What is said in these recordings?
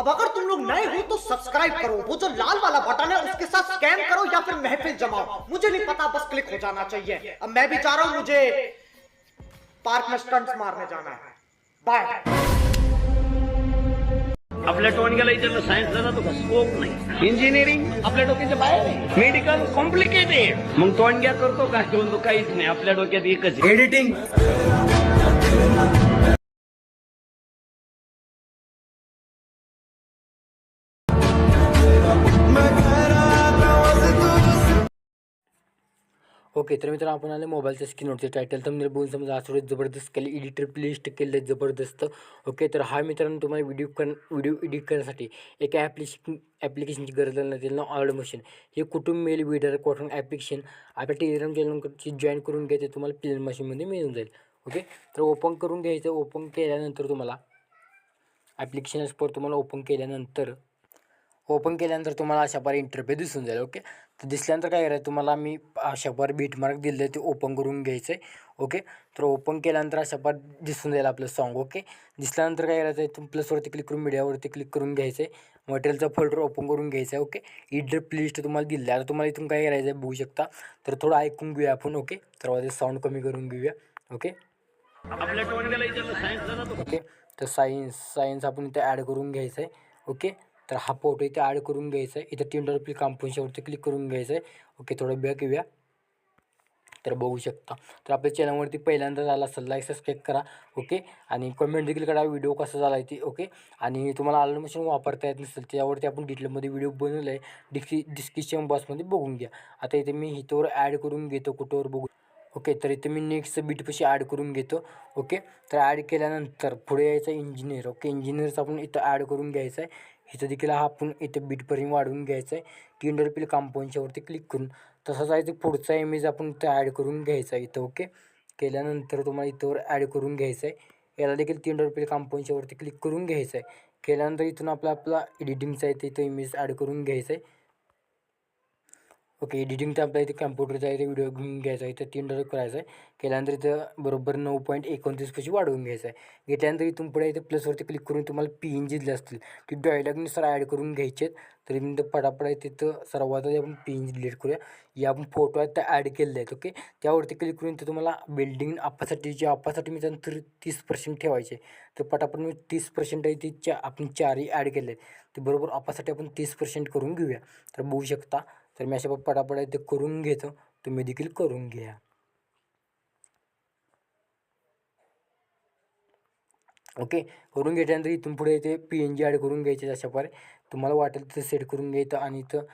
अब अगर तुम लोग नए हो तो सब्सक्राइब करो। वो जो लाल वाला बटन है उसके साथ स्कैम करो या फिर महफिल जमाओ। मुझे नहीं पता बस क्लिक हो जाना चाहिए। अब मैं भी जा रहा हूँ मुझे पार्क में स्टंट्स मारने जाना है। बाय टोनग्याला इथं सायन्स तो स्कोप नाही। इंजिनिअरिंग आपल्या डोक्याच्या बाहेर मेडिकल कॉम्प्लिकेटेड मग टोनग्या करतो का तो काहीच नाही आपल्या डोक्यात एकच एडिटिंग ओके तर मित्रांनो आपण आले मोबाईलच्या स्क्रीनवरती टायटल तर बघून समजा असं जबरदस्त केली एडिटर प्लिस्ट केलं आहे जबरदस्त. ओके तर हा मित्रांनो तुम्हाला व्हिडिओ कर व्हिडिओ एडिट करण्यासाठी एका ॲप्लिकेशन ॲप्लिकेशनची गरज लागणार त्याला ऑर्ड मशीन हे कुटुंब मेल विडर कॉटन ॲप्लिकेशन आपल्या टेलिग्राम चॅनलची जॉईन करून घ्यायचं तुम्हाला प्लेन मशीनमध्ये मिळून जाईल. ओके तर ओपन करून घ्यायचं ओपन केल्यानंतर तुम्हाला ॲप्लिकेशन पर तुम्हाला ओपन केल्यानंतर ओपन केल्यानंतर तुम्हाला अशा प्रकारे इंटरफेस दिसून जाईल ओके तर दिसल्यानंतर काय करायचं तुम्हाला मी अशा प्रकारे बीट मार्क दिलं आहे ते ओपन करून घ्यायचं आहे ओके तर ओपन केल्यानंतर अशा प्रकारे दिसून जाईल आपलं सॉन्ग ओके दिसल्यानंतर काय करायचं आहे तुम्ही प्लसवरती क्लिक करून मीडियावरती क्लिक करून घ्यायचं आहे मटेरियलचा फोल्डर ओपन करून घ्यायचा आहे ओके इडर प्लेलिस्ट तुम्हाला दिलं आहे. तुम्हाला इथून काय करायचं आहे बघू शकता. तर थोडं ऐकून घेऊया आपण ओके तर साऊंड कमी करून घेऊया ओके ओके तर सायन्स सायन्स आपण इथे ॲड करून घ्यायचं आहे ओके तर हा फोटो इथे ॲड करून घ्यायचा आहे. इथं तीन डॉलर कंपोजच्यावरती क्लिक करून घ्यायचं आहे. ओके थोडं बॅक येऊया. तर बघू शकता. तर आपल्या चॅनलवरती पहिल्यांदा झाला असेल लाईक सबस्क्राईब करा. ओके आणि कमेंट देखील करा व्हिडिओ कसा झाला आहे ती. ओके आणि तुम्हाला आलं मशीन वापरता येत नसेल त्यावरती आपण डिटेलमध्ये व्हिडिओ बनवला आहे डिस्क्रि डिस्क्रिप्शन बॉक्समध्ये बघून घ्या. आता इथे मी हिथवर ॲड करून घेतो कुठंवर बघू. ओके तर इथे मी नेक्स्ट बीटपाशी ॲड करून घेतो. ओके तर ॲड केल्यानंतर पुढे यायचं इंजिनियर ओके इंजिनियरचं आपण इथं ॲड करून घ्यायचं आहे. इथं देखील हा आपण इथं बीटपर्यंत वाढवून घ्यायचं आहे. किंडर पिल कंपाऊंडच्यावरती क्लिक करून तसंच आहे ते पुढचा इमेज आपण इथं ॲड करून घ्यायचा आहे इथं ओके केल्यानंतर तुम्हाला इथंवर ॲड करून घ्यायचं आहे. याला देखील तीन रुपये कंपाऊंडच्यावरती क्लिक करून घ्यायचं आहे. केल्यानंतर इथून आपला आपला एडिटिंगचा आहे ते इमेज ॲड करून घ्यायचं आहे. ओके एडिटिंगचा आपल्या इथे कम्प्युटरचा आहे ते व्हिडिओ घेऊन घ्यायचा आहे तर तीन डॉलर करायचं आहे. केल्यानंतर इथं बरोबर नऊ पॉईंट एकोणतीस पैसे वाढवून घ्यायचं आहे. घेतल्यानंतर इथून पुढे इथे प्लसवरती क्लिक करून तुम्हाला पी एन जी दिले असतील की डायलॉगनुसार ॲड करून घ्यायचे आहेत. तरी मी पटापट आहे तिथं सर्वात आधी आपण पी एन जी डिलीट करूया. या आपण फोटो आहेत त्या ॲड केलेले आहेत ओके? त्यावरती क्लिक करून ते तुम्हाला बिल्डिंग आपासाठी जे आपासाठी मी त्यानंतर तीस पर्सेंट ठेवायचे तर पटापट मी तीस पर्सेंट आहे ती चा आपण चारही ॲड केले आहेत. ते बरोबर आपासाठी आपण तीस पर्सेंट करून घेऊया. तर बघू शकता तर मी अशा पटापट ते करून घेतो. तुम्ही देखील करून घ्या. ओके? करून घेतल्यानंतर इथून पुढे ते पी एन जी ॲड करून घ्यायचे अशा प्रकारे. तुम्हाला वाटेल तिथं सेट करून घ्यायचं आणि इथं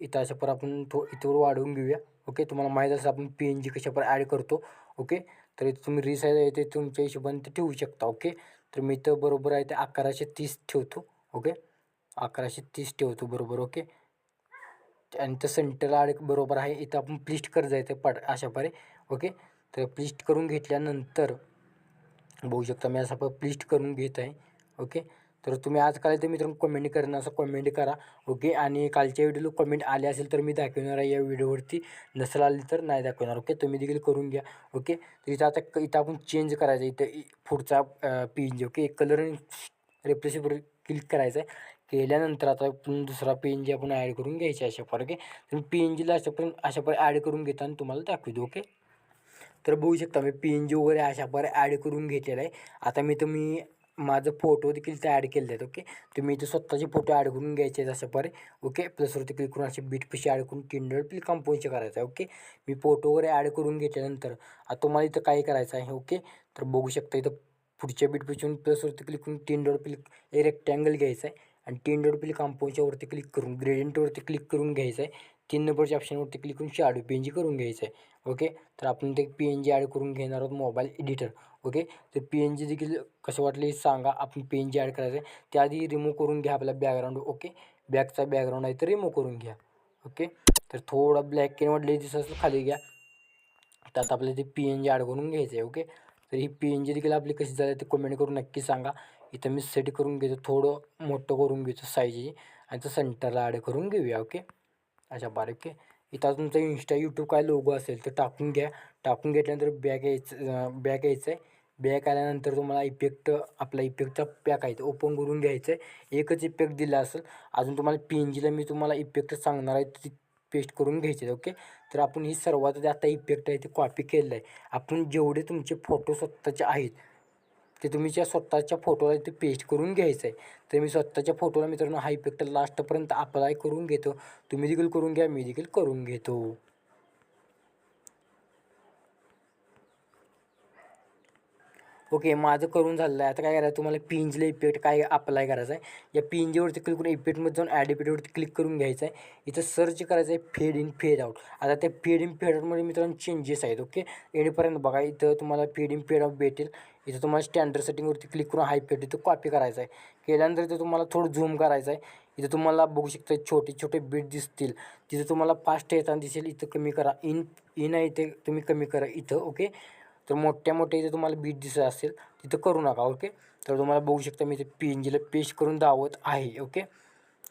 इथं अशा प्रकारे आपण थो इथवर वाढवून घेऊया. ओके? तुम्हाला माहीत असं आपण पी एन जी कशाप्रकारे ॲड करतो. ओके? तर इथं तुम्ही रिसाईज आहे ते तुमच्या हिशोबाने ते ठेवू शकता. ओके? तर मी इथं बरोबर आहे ते अकराशे तीस ठेवतो. ओके? अकराशे तीस ठेवतो बरोबर. ओके? आणि तर सेंटर ॲड बरोबर आहे इथं आपण प्लिस्ट कर जायचं पड अशा प्रकारे ओके तर प्लिस्ट करून घेतल्यानंतर बघू शकता मी असं प्लिस्ट करून घेत आहे ओके तर तुम्ही आज काय तर मित्रांनो कमेंट करणं असं कमेंट करा ओके आणि कालच्या व्हिडिओला कमेंट आले असेल तर मी दाखवणार आहे या व्हिडिओवरती नसेल आली तर नाही दाखवणार ओके तुम्ही देखील करून घ्या ओके तर इथं आता इथं आपण चेंज करायचं इथं पुढचा P N G okay colour रिप्लेसवर click करायचं आहे. केल्यानंतर आता आपण दुसरा पी एन जी आपण ॲड करून घ्यायची अशा प्रकारे. तुम्ही तर पी एन जीला अशापर्यंत पण अशा प्रकारे ॲड करून घेताना तुम्हाला दाखवतो ओके तर बघू शकता मी पी एन जी वगैरे अशा प्रकारे ॲड करून घेतलेला आहे. आता मी तर मी माझं फोटो देखील ते ॲड केले आहेत ओके तुम्ही इथे स्वतःचे फोटो ॲड करून घ्यायचे आहेत अशा प्रकारे ओके प्लसवरती क्लिक करून असे बीट पैसे ॲड करून टिंडर पिल कंपोजचे करायचं आहे ओके मी फोटो वगैरे ॲड करून घेतल्यानंतर आता तुम्हाला इथं काय करायचं आहे ओके तर बघू शकता इथं पुढच्या बीट पैसे प्लसवरती क्लिक करून तीन पिल प्लिक रेक्टँगल घ्यायचं आहे. आणि तीन डॉट प्ले कंपोजच्या वरती क्लिक करून ग्रेडियंटवरती क्लिक करून घ्यायचं आहे तीन नंबरच्या ऑप्शनवरती क्लिक करून शॅडो पी एन जी करून घ्यायचं आहे ओके तर आपण ते पी एन जी ॲड करून घेणार आहोत मोबाईल एडिटर ओके तर पी एन जी देखील कसं वाटलं हे सांगा. आपण पी एन जी ॲड करायचं आहे त्याआधी रिमूव्ह करून घ्या आपला बॅकग्राऊंड ओके बॅकचा बॅकग्राऊंड आहे तर रिमूव्ह करून घ्या. ओके तर थोडा ब्लॅक एंड वाटले दिसत खाली घ्या. त्यात आपल्याला ते पी एन जी ॲड करून घ्यायचं आहे ओके तर ही पी एन जी देखील आपली कशी झाली ते कमेंट करून नक्की सांगा. इथं मी सेट करून घेतो थोडं मोठं करून घेतो साईजी आणि तो सेंटरला ॲड करून घेऊया ओके अशा बारीक ओके इथं तुमचा इंस्टा यूट्यूब काय लोगो असेल तर टाकून घ्या. टाकून घेतल्यानंतर बॅक यायचं बॅक यायचं आहे. बॅक आल्यानंतर तुम्हाला इफेक्ट आपला इफेक्टचा पॅक आहे ओपन करून घ्यायचं आहे. एकच इफेक्ट दिला असेल अजून तुम्हाला पी एन जीला मी तुम्हाला इफेक्ट सांगणार आहे ती पेस्ट करून घ्यायचे ओके तर आपण ही सर्वात जे आता इफेक्ट आहे ते कॉपी केलेलं आहे आपण जेवढे तुमचे फोटो स्वतःचे आहेत ते तुम्ही ज्या स्वतःच्या फोटोला ते पेस्ट करून घ्यायचं आहे तर मी स्वतःच्या फोटोला मित्रांनो हा इफेक्ट लास्टपर्यंत अप्लाय करून घेतो. तुम्ही देखील करून घ्या मी देखील करून घेतो. ओके माझं करून झालेलं आहे आता काय करायचं तुम्हाला पिंजला इफेक्ट काय अप्लाय करायचं आहे या पिंजेवरती क्लिक करून इफेक्टमध्ये जाऊन ॲड इफेक्टवरती क्लिक करून घ्यायचं आहे इथं सर्च करायचं आहे फेड इन फेड आउट आता त्या फेड इन फेड आउटमध्ये मित्रांनो चेंजेस आहेत ओके? एडपर्यंत बघा इथं तुम्हाला फेड इन फेड आउट भेटेल. इथं तुम्हाला स्टँडर्ड सेटिंगवरती क्लिक करून हाय फेड इथं कॉपी करायचं आहे केल्यानंतर इथं तुम्हाला थोडं झूम करायचं आहे इथं तुम्हाला बघू शकता छोटे छोटे बीट दिसतील. तिथं तुम्हाला फास्ट येताना दिसेल इथं कमी करा. इन इन आहे इथे तुम्ही कमी करा इथं ओके? तर मोठ्या मोठ्या इथे तुम्हाला बीट दिसत असेल तिथं करू नका ओके तर तुम्हाला बघू शकता मी इथे पी एन जीला पेस्ट करून दावत आहे ओके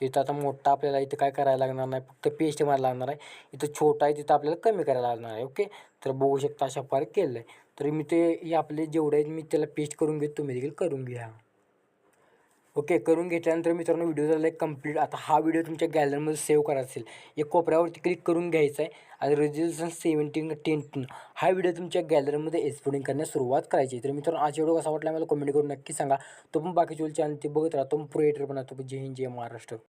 तिथं आता मोठा आपल्याला इथं काय करायला लागणार नाही फक्त पेस्ट मारायला लागणार आहे. इथं छोटा आहे तिथं आपल्याला कमी करायला लागणार आहे ओके तर बघू शकता अशा प्रकारे केलं आहे तर मी ते हे आपले जेवढे आहेत मी त्याला पेस्ट करून घेतो तुम्ही देखील करून घ्या. ओके करून घेतल्यानंतर मित्रांनो व्हिडिओ झाला आहे कंप्लीट आता हा व्हिडिओ तुमच्या गॅलरीमध्ये सेव्ह करायचा असेल. एक कोपऱ्यावरती क्लिक करून घ्यायचा आहे आणि रेझोल्युशन सेवन्टीन टेन हा व्हिडिओ तुमच्या गॅलरीमध्ये एक्सपोर्टिंग करण्यास सुरुवात करायची तर मित्रांनो आज व्हिडिओ कसा वाटला मला कमेंट करून नक्की सांगा. तो पण बाकीचे चॅनल ते बघत राहतो क्रिएटर बनतो जय हिंद जय महाराष्ट्र.